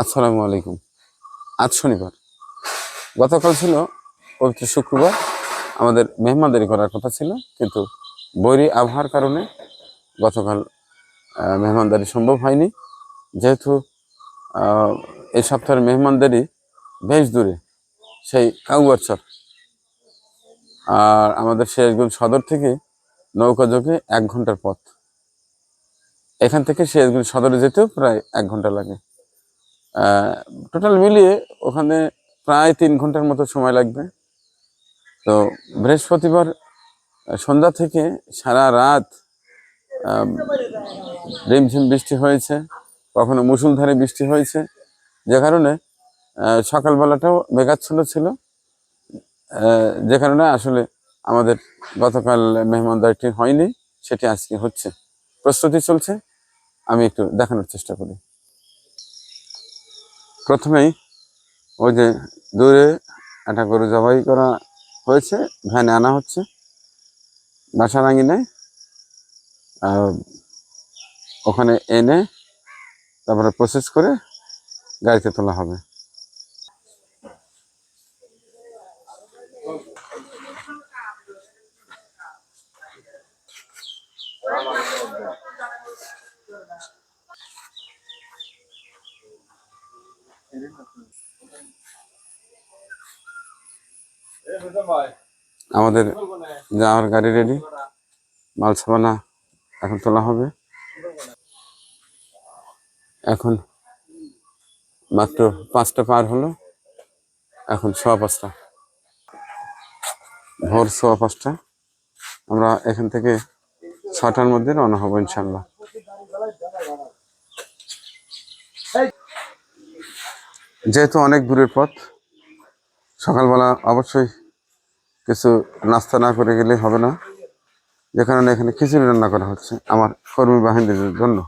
আসসালামু আলাইকুম। আজ শনিবার। গতকাল ছিল পবিত্র শুক্রবার। আমাদের মেহমানদারি করার কথা ছিল, কিন্তু বৈরী আবহাওয়ার কারণে গতকাল মেহমানদারি সম্ভব হয়নি। যেহেতু এই সপ্তাহের মেহমানদারি বেশ দূরে, সেই কাউয়ারচর আর আমাদের সিরাজগঞ্জ সদর থেকে নৌকা যোগে এক ঘণ্টার পথ। এখান থেকে সিরাজগঞ্জ সদরে যেতেও প্রায় এক ঘণ্টা লাগে। টোটাল মিলিয়ে ওখানে প্রায় তিন ঘণ্টার মতো সময় লাগবে। তো বৃহস্পতিবার সন্ধ্যা থেকে সারা রাত রিমঝিম বৃষ্টি হয়েছে, কখনো মুসুলধারে বৃষ্টি হয়েছে। যে কারণে সকালবেলাটাও মেঘাচ্ছন্ন ছিল। যে কারণে আসলে আমাদের গতকাল মেহমানদারিটি হয়নি, সেটি আজকে হচ্ছে। প্রস্তুতি চলছে, আমি একটু দেখানোর চেষ্টা করি। প্রথমেই ওই যে দূরে একটা গরু জবাই করা হয়েছে, ভ্যানে আনা হচ্ছে, বাসা রাঙিনে ওখানে এনে তারপরে প্রসেস করে গাড়িতে তোলা হবে। আমাদের যাওয়ার গাড়ি রেডি মাল সাবানা এখন তোলা হবে। এখন মাত্র পাঁচটা পার হলো। এখন সোয়া পাঁচটা। ভোর সোয়া পাঁচটা। আমরা এখান থেকে ছটার মধ্যে রওনা হব ইনশাল্লাহ যেহেতু অনেক দূরের পথ, সকালবেলা অবশ্যই কিছু নাস্তা না করে গেলে হবে না। যে কারণে এখানে খিচুড়ি রান্না করা হচ্ছে আমার কর্মী বাহিনীদের জন্য।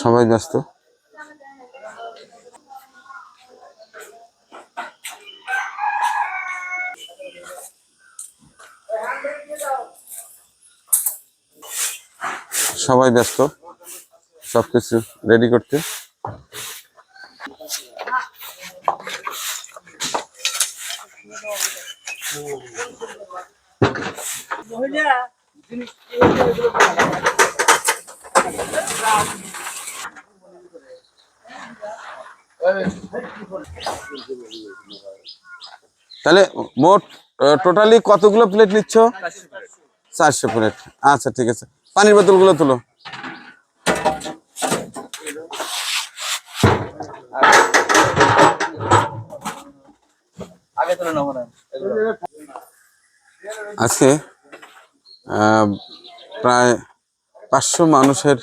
সবাই ব্যস্ত। সবাই ব্যস্ত, সবকিছু রেডি করতে। তাহলে মোট টোটালি কতগুলো প্লেট নিচ্ছ? চারশো প্লেট আচ্ছা ঠিক আছে। পানির বোতলগুলো তুলো। আজকে প্রায় পাঁচশো মানুষের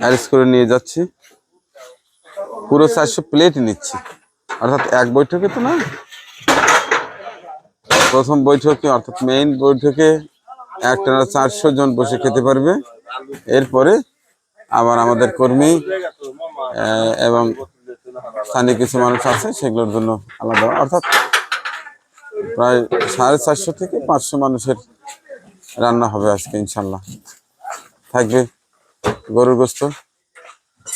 অ্যারেস্ট করে নিয়ে যাচ্ছি। পুরো চারশো প্লেট নিচ্ছি। অর্থাৎ এক বৈঠকে তো না? প্রথম বৈঠকে অর্থাৎ মেইন বৈঠকে একটানা চারশো জন বসে খেতে পারবে। এরপরে আবার আমাদের কর্মী এবং স্থানীয় কিছু মানুষ আছে, সেগুলোর জন্য আলাদা অর্থাৎ প্রায় সাড়ে চারশো থেকে পাঁচশো মানুষের রান্না হবে আজকে ইনশাল্লাহ থাকবে গরুর গোস্ত,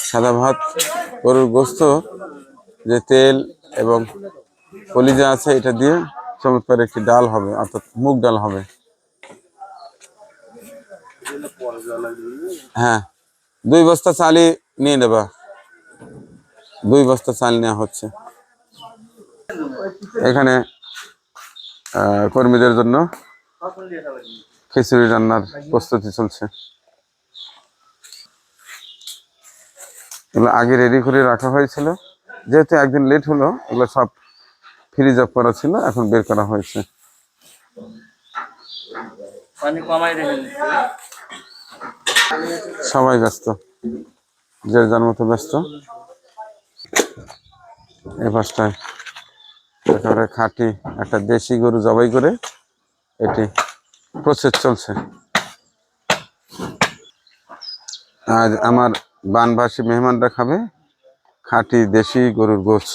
সাদা ভাত, গরুর গোস্ত, যে তেল এবং কলিজা আছে, এটা দিয়ে চমৎকার একটি ডাল হবে, অর্থাৎ মুগ ডাল হবে। হ্যাঁ দুই বস্তা চালই নিয়ে নেবা। দুই বস্তা চাল নেওয়া হচ্ছে। এখানে কর্মীদের জন্য খিচুড়ি রান্নার প্রস্তুতি চলছে। এগুলো আগে রেডি করে রাখা হয়েছিল। যেহেতু একদিন লেট হলো, এগুলো সব ফ্রিজ অফ করা ছিল, এখন বের করা হয়েছে। সবাই ব্যস্ত। যে যার মতো ব্যস্ত। এই পাশটায় একেবারে খাঁটি একটা দেশি গরু জবাই করে এটি প্রসেস চলছে। আজ আমার বানভাসী মেহমানরা খাবে খাঁটি দেশি গরুর গোছ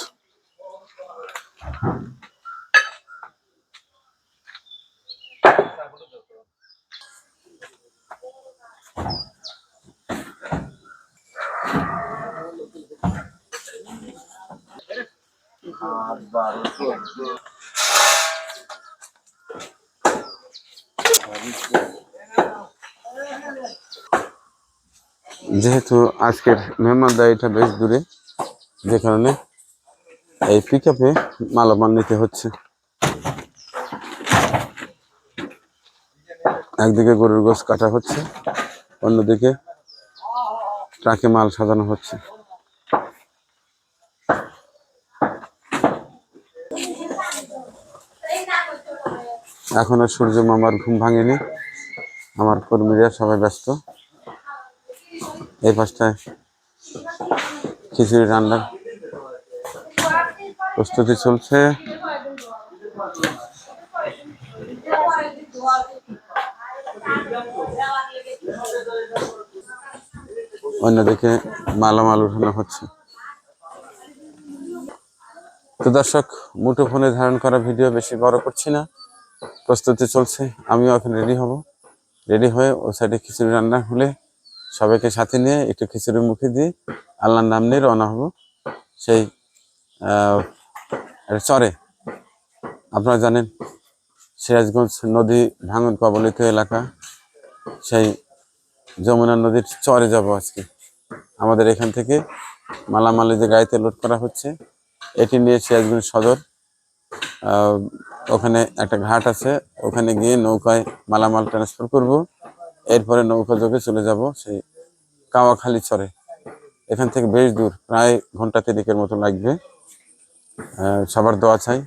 যেহেতু আজকের মেহমানদারিটা বেশ দূরে, যে কারণে এই পিক আপে মালামাল নিতে হচ্ছে। একদিকে গরুর গোস কাটা হচ্ছে, অন্যদিকে ট্রাকে মাল সাজানো হচ্ছে। এখনও সূর্য মামার ঘুম ভাঙেনি। আমার কর্মীরা সবাই ব্যস্ত। এই পাশটায় খিচুড়ি রান্নার প্রস্তুতি চলছে। অন্যদিকে মালামাল উঠানো হচ্ছে। তো দর্শক মুঠো ফোনে ধারণ করা ভিডিও বেশি বড় করছি না। প্রস্তুতি চলছে, আমিও এখন রেডি হব। রেডি হয়ে ও সাইডে খিচুড়ি রান্না হলে সবাইকে সাথে নিয়ে একটু খিচুড়ি মুখে দিয়ে আল্লাহর নাম নিয়ে রওনা হব। সেই চরে, আপনারা জানেন সিরাজগঞ্জ নদী ভাঙন কবলিত এলাকা। সেই যমুনা নদীর চরে যাব আজকে। আমাদের এখান থেকে মালামালি যে গাড়িতে লোড করা হচ্ছে, এটি নিয়ে সিরাজগঞ্জ সদর। ওখানে একটা ঘাট আছে, ওখানে গিয়ে নৌকায় মালামাল ট্রান্সফার করব। এরপরে নৌকা যোগে চলে যাব সেই কাওয়াখালী চরে। এখান থেকে বেশ দূর, প্রায় ঘণ্টা তিরিকের মতো লাগবে। সবার দোয়া চাই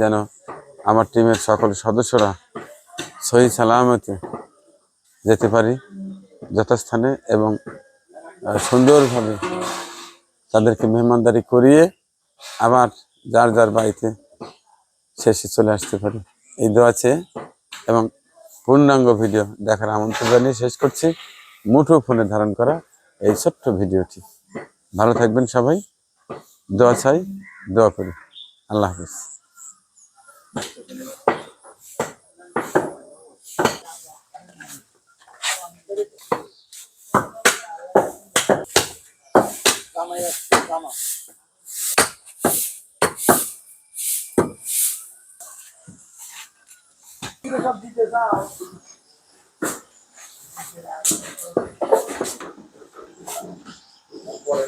যেন আমার টিমের সকল সদস্যরা সহি সালামতে যেতে পারি যথাস্থানে এবং সুন্দরভাবে তাদেরকে মেহমানদারি করিয়ে আবার যার যার বাড়িতে শেষে চলে আসতে পারি। এই দোয়া চেয়ে এবং পূর্ণাঙ্গ ভিডিও দেখার আমন্ত্রণ জানিয়ে শেষ করছি। মুঠো ফোনে ধারণ করা এই ছোট্ট ভিডিওটি। ভালো থাকবেন সবাই। দোয়া চাই, দোয়া করি। আল্লাহ হাফিজ। সব দিতে চাও পরে